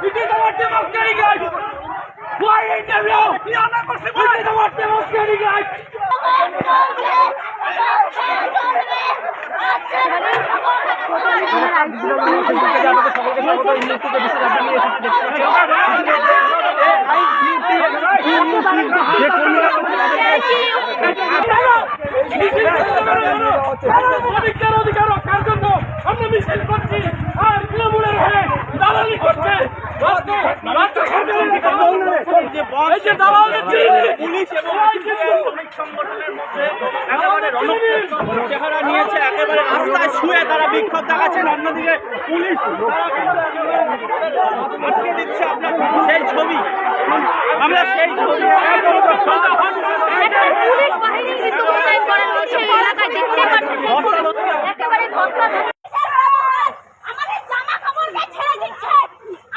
This is our democratic right. Why ain't there no? This শ্রমিকদের অধিকার রক্ষার জন্য আমরা মিছিল করছি আর তৃণমূলের হয়ে দালালি করছে এই যে দালাল দিচ্ছি, পুলিশ এবং শ্রমিক সংগঠনের মধ্যে একেবারে চেহারা নিয়েছে একেবারে রাস্তায় শুয়ে তারা বিক্ষোভ দেখাচ্ছেন অন্যদিকে পুলিশ আটকে দিচ্ছে আপনার সেই ছবি। আমরা সেই ছবি। পুলিশ বাহিনী দেখতে একেবারে ধস্তা আমাদের জামা কাপড়কে ছেড়ে দিচ্ছে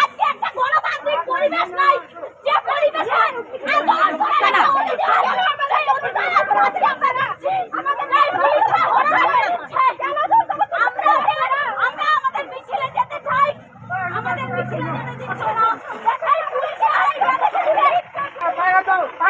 আজকে একটা গণতান্ত্রিক পরিবেশ নাই যে পরিবেশে আন্দোলন করে না আমাদের এই অধিকার আছে আমরা রাখছি আমাদের এই পুলিশরা হত্যা করে দিচ্ছে আমরা আমরা আমাদের মিছিলে যেতে চাই আমাদের মিছিলে যেতে দিচ্ছে না দেখাই পুলিশে আই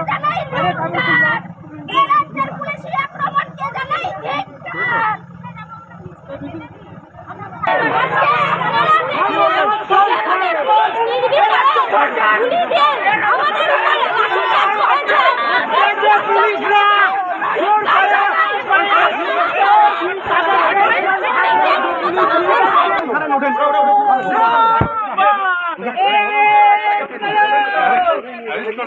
我他妈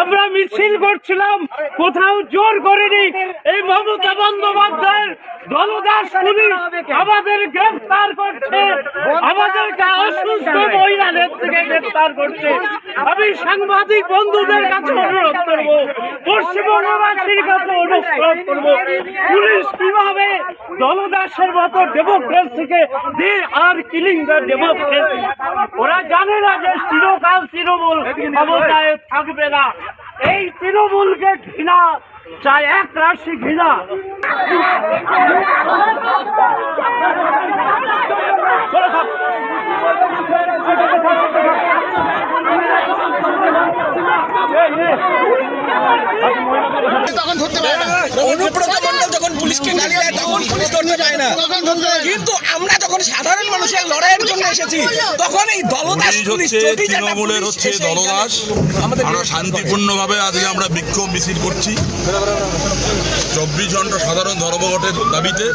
আমরা মিছিল করছিলাম, কোথাও জোর করেনি। এই মমতা বন্দ্যোপাধ্যায়ের দলদাস পুলিশ আমাদের গ্রেফতার করছে। আমাদেরকে অসুস্থ মহিলাদের থেকে গ্রেফতার করছে। আমি সাংবাদিক বন্ধুদের কাছে পশ্চিমবঙ্গবাসীর কাছে অনুরোধ করব। পুলিশ কীভাবে দলদাসের মতো ডেমোক্রেসিকে they are killing the democracy ওরা জানে না যে চিরকাল তৃণমূল ক্ষমতায় থাকবে না। এই তৃণমূলকে ঘৃণা, চাই এক রাশি ঘৃণা। তখন ধরতে পারে না। অনুব্রত মন্ডল যখন পুলিশকে গালি দেয় তখন পুলিশ ধরতে পারে না। কিন্তু আমরা যখন সাধারণ মানুষের লড়াইয়ের জন্য এসেছি তখন এই দলদাস পুলিশ পুলিশ হচ্ছে যদি একটা তৃণমূলের হচ্ছে দলদাস। আমাদের আমরা শান্তিপূর্ণভাবে আজকে আমরা বিক্ষোভ মিছিল করছি। চব্বিশ ঘণ্টা সাধারণ ধর্মঘটের দাবিতে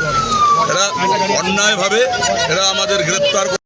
এরা অন্যায়ভাবে এরা আমাদের গ্রেপ্তার